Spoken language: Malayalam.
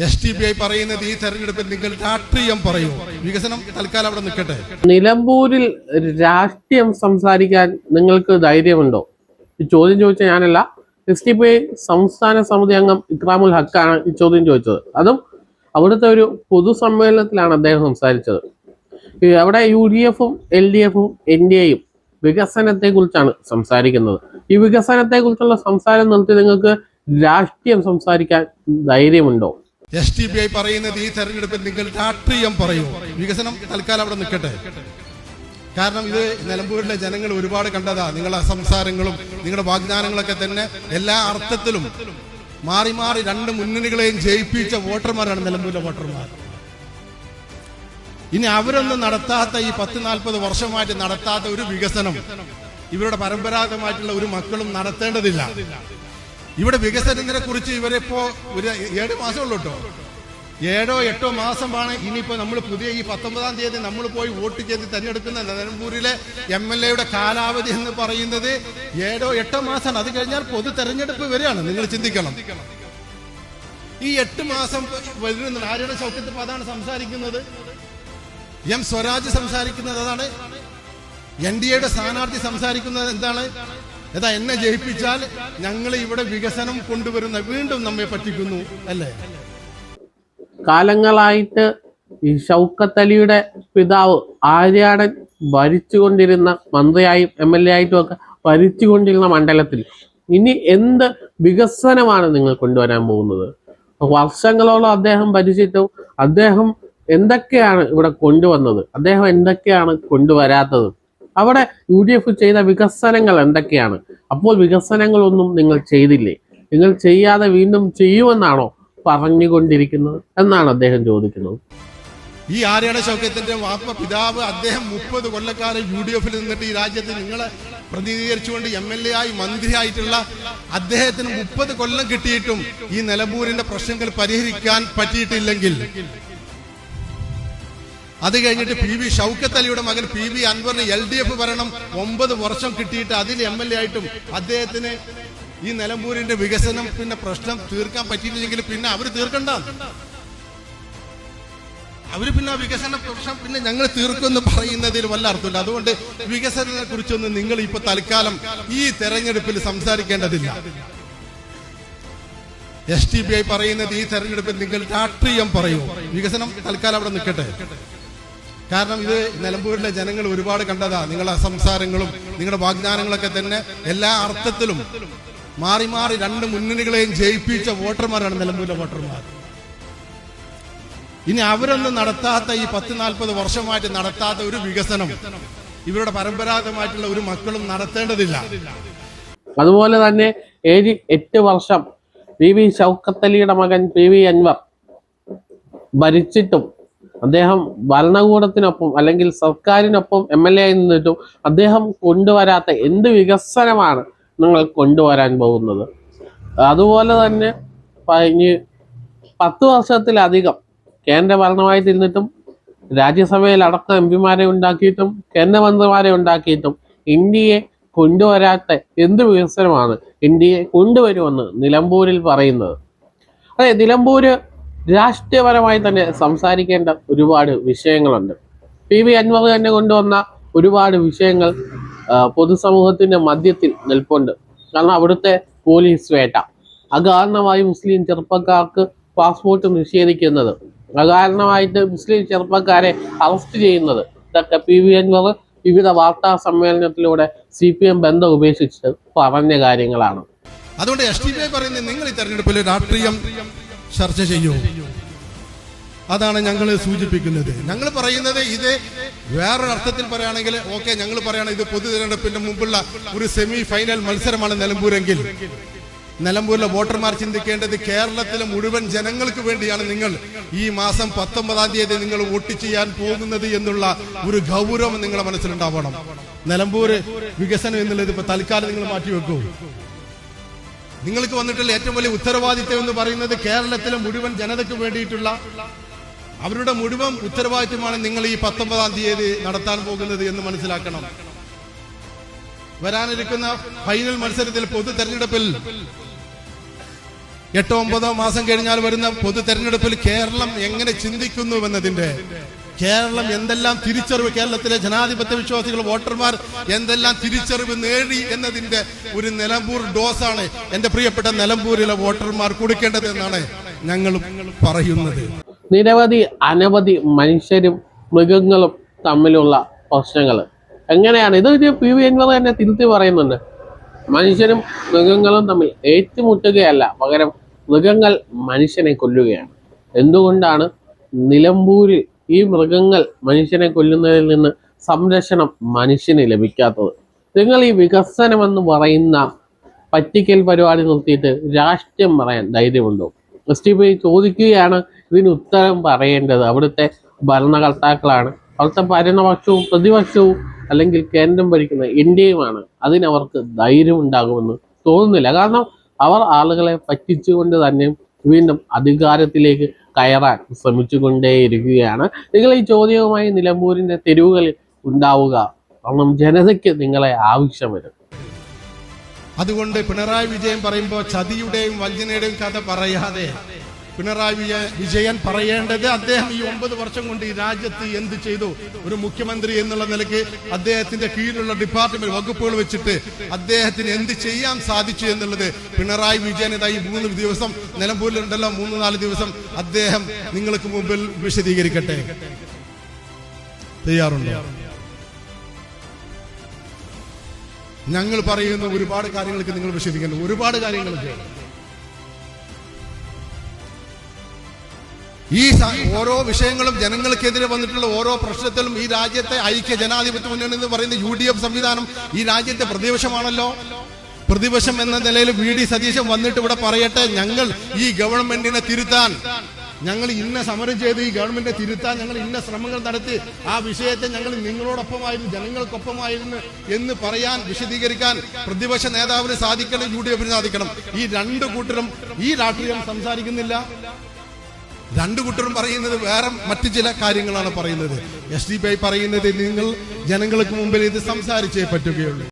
എസ് ടി ഐ പറയുന്നത് ഈ തെരഞ്ഞെടുപ്പിൽ നിങ്ങൾ രാഷ്ട്രീയം പറയൂ. വികസനം തൽക്കാലം അവിടെ നിൽക്കട്ടെ. നിലമ്പൂരിൽ രാഷ്ട്രീയം സംസാരിക്കാൻ നിങ്ങൾക്ക് ധൈര്യമുണ്ടോ? ഈ ചോദ്യം ചോദിച്ച ഞാനല്ല. എസ് ടി പി ഐ സംസ്ഥാന സമിതി അംഗം ഇക്രാമുൽ ഹക്കാണ് ഈ ചോദ്യം ചോദിച്ചത്. അതും അവിടുത്തെ ഒരു പൊതുസമ്മേളനത്തിലാണ് അദ്ദേഹം സംസാരിച്ചത്. അവിടെ യു ഡി എഫും എൽ ഡി എഫും എൻ ഡി എയും വികസനത്തെ കുറിച്ചാണ് സംസാരിക്കുന്നത്. ഈ വികസനത്തെ കുറിച്ചുള്ള സംസാരം നിർത്തി നിങ്ങൾക്ക് രാഷ്ട്രീയം സംസാരിക്കാൻ ധൈര്യമുണ്ടോ? എസ് ടി ബി ഐ പറയുന്നത് ഈ തെരഞ്ഞെടുപ്പിൽ നിങ്ങൾ രാഷ്ട്രീയം പറയൂ. വികസനം തൽക്കാലം അവിടെ നിൽക്കട്ടെ. കാരണം ഇത് നിലമ്പൂരിലെ ജനങ്ങൾ ഒരുപാട് കണ്ടതാ. നിങ്ങളുടെ സംസാരങ്ങളും നിങ്ങളുടെ വാഗ്ദാനങ്ങളൊക്കെ തന്നെ എല്ലാ അർത്ഥത്തിലും മാറി മാറി രണ്ട് മുന്നണികളെയും ജയിപ്പിച്ച വോട്ടർമാരാണ് നിലമ്പൂരിലെ വോട്ടർമാർ. ഇനി അവരൊന്നും നടത്താത്ത ഈ പത്ത് നാൽപ്പത് വർഷമായിട്ട് നടത്താത്ത ഒരു വികസനം ഇവരുടെ പരമ്പരാഗതമായിട്ടുള്ള ഒരു മക്കളും നടത്തേണ്ടതില്ല. ഇവിടെ വികസനത്തിനെ കുറിച്ച് ഇവരിപ്പോ ഒരു ഏഴ് മാസമുള്ളൂ കേട്ടോ. ഏഴോ എട്ടോ മാസമാണ് ഇനിയിപ്പോ നമ്മൾ പുതിയ ഈ പത്തൊമ്പതാം തീയതി നമ്മൾ പോയി വോട്ട് ചെയ്ത് തെരഞ്ഞെടുക്കുന്ന നിലമ്പൂരിലെ എം എൽ എയുടെ കാലാവധി എന്ന് പറയുന്നത് ഏഴോ എട്ടോ മാസമാണ്. അത് കഴിഞ്ഞാൽ പൊതു തെരഞ്ഞെടുപ്പ് വരെയാണ്. നിങ്ങൾ ചിന്തിക്കണം. ഈ എട്ട് മാസം വരുന്ന ആരുടെ സൗഖ്യത്തിൽ അതാണ് സംസാരിക്കുന്നത്. എം സ്വരാജ് സംസാരിക്കുന്നത് അതാണ്. എൻ ഡി എയുടെ സ്ഥാനാർത്ഥി സംസാരിക്കുന്നത് എന്താണ്? ഏതാ എന്നെ ജയിപ്പിച്ചാൽ ഞങ്ങൾ ഇവിടെ വികസനം കൊണ്ടുവരുന്ന വീണ്ടും നമ്മെ പറ്റിക്കുന്നു അല്ലേ? കാലങ്ങളായിട്ട് ഈ ഷൗക്കത്ത് അലിയുടെ പിതാവ് ആര്യാടൻ ഭരിച്ചുകൊണ്ടിരുന്ന മന്ത്രിയായും എം എൽ എ ആയിട്ടും ഒക്കെ ഭരിച്ചുകൊണ്ടിരുന്ന മണ്ഡലത്തിൽ ഇനി എന്ത് വികസനമാണ് നിങ്ങൾ കൊണ്ടുവരാൻ പോകുന്നത്? വർഷങ്ങളോളം അദ്ദേഹം ഭരിച്ചിട്ടും അദ്ദേഹം എന്തൊക്കെയാണ് ഇവിടെ കൊണ്ടുവന്നത്? അദ്ദേഹം എന്തൊക്കെയാണ് കൊണ്ടുവരാത്തത്? അവിടെ യു ഡി എഫ് ചെയ്ത വികസനങ്ങൾ എന്തൊക്കെയാണ്? അപ്പോൾ വികസനങ്ങളൊന്നും നിങ്ങൾ ചെയ്തില്ലേ? നിങ്ങൾ ചെയ്യാതെ വീണ്ടും ചെയ്യുമെന്നാണോ പറഞ്ഞുകൊണ്ടിരിക്കുന്നത്? എന്നാണ് അദ്ദേഹം ചോദിക്കുന്നത്. ഈ ആര്യാട ശൗക്യത്തിന്റെ വാപ്പ പിതാവ് അദ്ദേഹം മുപ്പത് കൊല്ലക്കാലം യു ഡി എഫിൽ നിന്നിട്ട് ഈ രാജ്യത്ത് നിങ്ങളെ പ്രതിനിധീകരിച്ചുകൊണ്ട് എം എൽ എ ആയി മന്ത്രിയായിട്ടുള്ള അദ്ദേഹത്തിന് മുപ്പത് കൊല്ലം കിട്ടിയിട്ടും ഈ നിലമ്പൂരിന്റെ പ്രശ്നങ്ങൾ പരിഹരിക്കാൻ പറ്റിയിട്ടില്ലെങ്കിൽ അത് കഴിഞ്ഞിട്ട് പി വി ഷൗക്കത്ത് അലിയുടെ മകൻ പി വി അൻവറിന് എൽ ഡി എഫ് ഭരണം ഒമ്പത് വർഷം കിട്ടിയിട്ട് അതിൽ എം എൽ എ ആയിട്ടും അദ്ദേഹത്തിന് ഈ നിലമ്പൂരിന്റെ വികസനം പിന്നെ പ്രശ്നം തീർക്കാൻ പറ്റിയിട്ടില്ലെങ്കിൽ പിന്നെ അവർ തീർക്കണ്ട. അവർ പിന്നെ വികസന പ്രശ്നം പിന്നെ ഞങ്ങൾ തീർക്കുമെന്ന് പറയുന്നതിൽ വല്ല അർത്ഥമില്ല. അതുകൊണ്ട് വികസനത്തെ കുറിച്ചൊന്നും നിങ്ങൾ ഇപ്പൊ തൽക്കാലം ഈ തെരഞ്ഞെടുപ്പിൽ സംസാരിക്കേണ്ടതില്ല. എസ് ടി ബി ഐ പറയുന്നത് ഈ തെരഞ്ഞെടുപ്പിൽ നിങ്ങൾ രാഷ്ട്രീയം പറയൂ. വികസനം തൽക്കാലം അവിടെ നിൽക്കട്ടെ. കാരണം ഇത് നിലമ്പൂരിലെ ജനങ്ങൾ ഒരുപാട് കണ്ടതാ. നിങ്ങളുടെ സംസാരങ്ങളും നിങ്ങളുടെ വാഗ്ദാനങ്ങളൊക്കെ തന്നെ എല്ലാ അർത്ഥത്തിലും മാറി മാറി രണ്ട് മുന്നണികളെയും ജയിപ്പിച്ച വോട്ടർമാരാണ് നിലമ്പൂരിലെ വോട്ടർമാർ. ഇനി അവരൊന്നും നടത്താത്ത ഈ പത്ത് നാൽപ്പത് വർഷമായിട്ട് നടത്താത്ത ഒരു വികസനം ഇവരുടെ പരമ്പരാഗതമായിട്ടുള്ള ഒരു മക്കളും നടത്തേണ്ടതില്ല. അതുപോലെ തന്നെ ഏഴ് എട്ട് വർഷം പി വി ശൗക്കത്തലിയുടെ മകൻ പി വി അൻവർ ഭരിച്ചിട്ടും അദ്ദേഹം ഭരണകൂടത്തിനൊപ്പം അല്ലെങ്കിൽ സർക്കാരിനൊപ്പം എം എൽ എ ആയി നിന്നിട്ടും അദ്ദേഹം കൊണ്ടുവരാത്ത എന്ത് വികസനമാണ് നിങ്ങൾ കൊണ്ടുവരാൻ പോകുന്നത്? അതുപോലെ തന്നെ കഴിഞ്ഞ് പത്ത് വർഷത്തിലധികം കേന്ദ്ര ഭരണമായി തിരുന്നിട്ടും രാജ്യസഭയിൽ അടക്കം എം പിമാരെ ഉണ്ടാക്കിയിട്ടും കേന്ദ്രമന്ത്രിമാരെ ഉണ്ടാക്കിയിട്ടും ഇന്ത്യയെ കൊണ്ടുവരാത്ത എന്ത് വികസനമാണ് ഇന്ത്യയെ കൊണ്ടുവരുമെന്ന് നിലമ്പൂരിൽ പറയുന്നത്? അതെ നിലമ്പൂര് രാഷ്ട്രീയപരമായി തന്നെ സംസാരിക്കേണ്ട ഒരുപാട് വിഷയങ്ങളുണ്ട്. പി വി അൻവർ തന്നെ കൊണ്ടുവന്ന ഒരുപാട് വിഷയങ്ങൾ പൊതുസമൂഹത്തിന്റെ മധ്യത്തിൽ നിൽപ്പുണ്ട്. കാരണം അവിടുത്തെ പോലീസ് വേട്ട. അകാരണമായി മുസ്ലിം ചെറുപ്പക്കാർക്ക് പാസ്പോർട്ട് നിഷേധിക്കുന്നത്. അകാരണമായിട്ട് മുസ്ലിം ചെറുപ്പക്കാരെ അറസ്റ്റ് ചെയ്യുന്നത്. ഇതൊക്കെ പി വി അൻവർ വിവിധ വാർത്താ സമ്മേളനത്തിലൂടെ സി പി എം ബന്ധം ഉപേക്ഷിച്ച് പറഞ്ഞ കാര്യങ്ങളാണ്. അതുകൊണ്ട് എസ് ടി പി പറയുന്നത് നിങ്ങൾ ഈ തെരഞ്ഞെടുപ്പിൽ രാഷ്ട്രീയം ചർച്ച ചെയ്യൂ. അതാണ് ഞങ്ങൾ സൂചിപ്പിക്കുന്നത്. ഞങ്ങൾ പറയുന്നത് ഇത് വേറൊരു അർത്ഥത്തിൽ പറയുകയാണെങ്കിൽ ഓക്കെ ഞങ്ങൾ പറയുകയാണ് ഇത് പൊതു തെരഞ്ഞെടുപ്പിന്റെ മുമ്പുള്ള ഒരു സെമി ഫൈനൽ മത്സരമാണ് നിലമ്പൂരെങ്കിൽ. നിലമ്പൂരിലെ വോട്ടർമാർ ചിന്തിക്കേണ്ടത് കേരളത്തിലെ മുഴുവൻ ജനങ്ങൾക്ക് വേണ്ടിയാണ് നിങ്ങൾ ഈ മാസം പത്തൊമ്പതാം തീയതി നിങ്ങൾ വോട്ട് ചെയ്യാൻ പോകുന്നത് എന്നുള്ള ഒരു ഗൗരവം നിങ്ങളുടെ മനസ്സിലുണ്ടാവണം. നിലമ്പൂര് വികസനം എന്നുള്ളത് ഇപ്പൊ തൽക്കാലം നിങ്ങൾ മാറ്റിവെക്കൂ. നിങ്ങൾക്ക് വന്നിട്ടുള്ള ഏറ്റവും വലിയ ഉത്തരവാദിത്വം എന്ന് പറയുന്നത് കേരളത്തിലെ മുഴുവൻ ജനതയ്ക്ക് വേണ്ടിയിട്ടുള്ള അവരുടെ മുഴുവൻ ഉത്തരവാദിത്വമാണ് നിങ്ങൾ ഈ പത്തൊമ്പതാം തീയതി നടത്താൻ പോകുന്നത് എന്ന് മനസ്സിലാക്കണം. വരാനിരിക്കുന്ന ഫൈനൽ മത്സരത്തിൽ പൊതു തെരഞ്ഞെടുപ്പിൽ എട്ടോ ഒമ്പതോ മാസം കഴിഞ്ഞാൽ വരുന്ന പൊതു തെരഞ്ഞെടുപ്പിൽ കേരളം എങ്ങനെ ചിന്തിക്കുന്നു എന്നതിന്റെ കേരളം എന്തെല്ലാം തിരിച്ചറിവ് കേരളത്തിലെ ജനാധിപത്യ വിശ്വാസികൾ വോട്ടർമാർ എന്തെല്ലാം തിരിച്ചറിവ് നേടി എന്നതിന്റെ ഒരു നിലമ്പൂർ ഡോസാണ് എന്റെ പ്രിയപ്പെട്ട നിലമ്പൂരിലെ വോട്ടർമാർ കൊടുക്കേണ്ടത് എന്നാണ് ഞങ്ങൾ പറയുന്നത്. നിരവധി അനവധി മനുഷ്യരും മൃഗങ്ങളും തമ്മിലുള്ള പ്രശ്നങ്ങൾ. എങ്ങനെയാണ്? ഇത് ഒരു പി വി എൻവർ തന്നെ തിരുത്തി പറയുന്നുണ്ട്. മനുഷ്യരും മൃഗങ്ങളും തമ്മിൽ ഏറ്റുമുട്ടുകയല്ല പകരം മൃഗങ്ങൾ മനുഷ്യനെ കൊല്ലുകയാണ്. എന്തുകൊണ്ടാണ് നിലമ്പൂരിൽ ഈ മൃഗങ്ങൾ മനുഷ്യനെ കൊല്ലുന്നതിൽ നിന്ന് സംരക്ഷണം മനുഷ്യന് ലഭിക്കാത്തത്. നിങ്ങൾ ഈ വികസനം എന്ന് പറയുന്ന പറ്റിക്കൽ പരിപാടി നിർത്തിയിട്ട് രാഷ്ട്രീയം പറയാൻ ധൈര്യമുണ്ടോ? എസ് ടി പി ചോദിക്കുകയാണ് ഇതിന് ഉത്തരം പറയേണ്ടത് അവിടുത്തെ ഭരണകർത്താക്കളാണ്. അവിടുത്തെ ഭരണപക്ഷവും പ്രതിപക്ഷവും അല്ലെങ്കിൽ കേന്ദ്രം ഭരിക്കുന്ന ഇന്ത്യയുമാണ്. അതിനവർക്ക് ധൈര്യം ഉണ്ടാകുമെന്ന് തോന്നുന്നില്ല. കാരണം അവർ ആളുകളെ പറ്റിച്ചുകൊണ്ട് തന്നെ വീണ്ടും അധികാരത്തിലേക്ക് കയറാൻ ശ്രമിച്ചുകൊണ്ടേയിരിക്കുകയാണ്. നിങ്ങൾ ഈ ചോദ്യവുമായി നിലമ്പൂരിന്റെ തെരുവുകളിൽ ഉണ്ടാവുക. കാരണം ജനതയ്ക്ക് നിങ്ങളെ ആവശ്യം വരും. അതുകൊണ്ട് പിണറായി വിജയൻ പറയുമ്പോൾ ചതിയുടെയും വഞ്ചനയുടെയും കഥ പറയാതെ പിണറായി വിജയൻ വിജയൻ പറയേണ്ടത് അദ്ദേഹം ഈ ഒമ്പത് വർഷം കൊണ്ട് ഈ രാജ്യത്ത് എന്ത് ചെയ്തു? ഒരു മുഖ്യമന്ത്രി എന്നുള്ള നിലയ്ക്ക് അദ്ദേഹത്തിന്റെ കീഴിലുള്ള ഡിപ്പാർട്ട്മെന്റ് വകുപ്പുകൾ വെച്ചിട്ട് അദ്ദേഹത്തിന് എന്ത് ചെയ്യാൻ സാധിച്ചു എന്നുള്ളത് പിണറായി വിജയൻ ഇതായി മൂന്ന് ദിവസം നിലമ്പൂരിലുണ്ടല്ലോ മൂന്ന് നാല് ദിവസം അദ്ദേഹം നിങ്ങൾക്ക് മുമ്പിൽ വിശദീകരിക്കട്ടെ. തയ്യാറുണ്ടോ? ഞങ്ങൾ പറയുന്ന ഒരുപാട് കാര്യങ്ങൾക്ക് നിങ്ങൾ വിശദീകരിക്കുന്നു ഒരുപാട് കാര്യങ്ങൾക്ക് ഈ ഓരോ വിഷയങ്ങളും ജനങ്ങൾക്കെതിരെ വന്നിട്ടുള്ള ഓരോ പ്രശ്നത്തിലും ഈ രാജ്യത്തെ ഐക്യ ജനാധിപത്യ മുന്നണി എന്ന് പറയുന്ന യു ഡി എഫ് സംവിധാനം ഈ രാജ്യത്തെ പ്രതിപക്ഷമാണല്ലോ. പ്രതിപക്ഷം എന്ന നിലയിൽ വി ഡി സതീശൻ വന്നിട്ട് ഇവിടെ പറയട്ടെ ഞങ്ങൾ ഈ ഗവൺമെന്റിനെ തിരുത്താൻ ഞങ്ങൾ ഇന്ന സമരം ചെയ്ത് ഈ ഗവൺമെന്റിനെ തിരുത്താൻ ഞങ്ങൾ ഇന്ന ശ്രമങ്ങൾ നടത്തി ആ വിഷയത്തെ ഞങ്ങൾ നിങ്ങളോടൊപ്പമായിരുന്നു ജനങ്ങൾക്കൊപ്പമായിരുന്നു എന്ന് പറയാൻ വിശദീകരിക്കാൻ പ്രതിപക്ഷ നേതാവിന് സാധിക്കണം യു ഡി എഫിന് സാധിക്കണം. ഈ രണ്ട് കൂട്ടരും ഈ രാഷ്ട്രീയം സംസാരിക്കുന്നില്ല. രണ്ടു കൂട്ടരും പറയുന്നത് വേറെ മറ്റു ചില കാര്യങ്ങളാണ് പറയുന്നത്. എസ് ഡി പി ഐ പറയുന്നത് നിങ്ങൾ ജനങ്ങൾക്ക് മുമ്പിൽ ഇത് സംസാരിച്ചേ പറ്റുകയുള്ളൂ.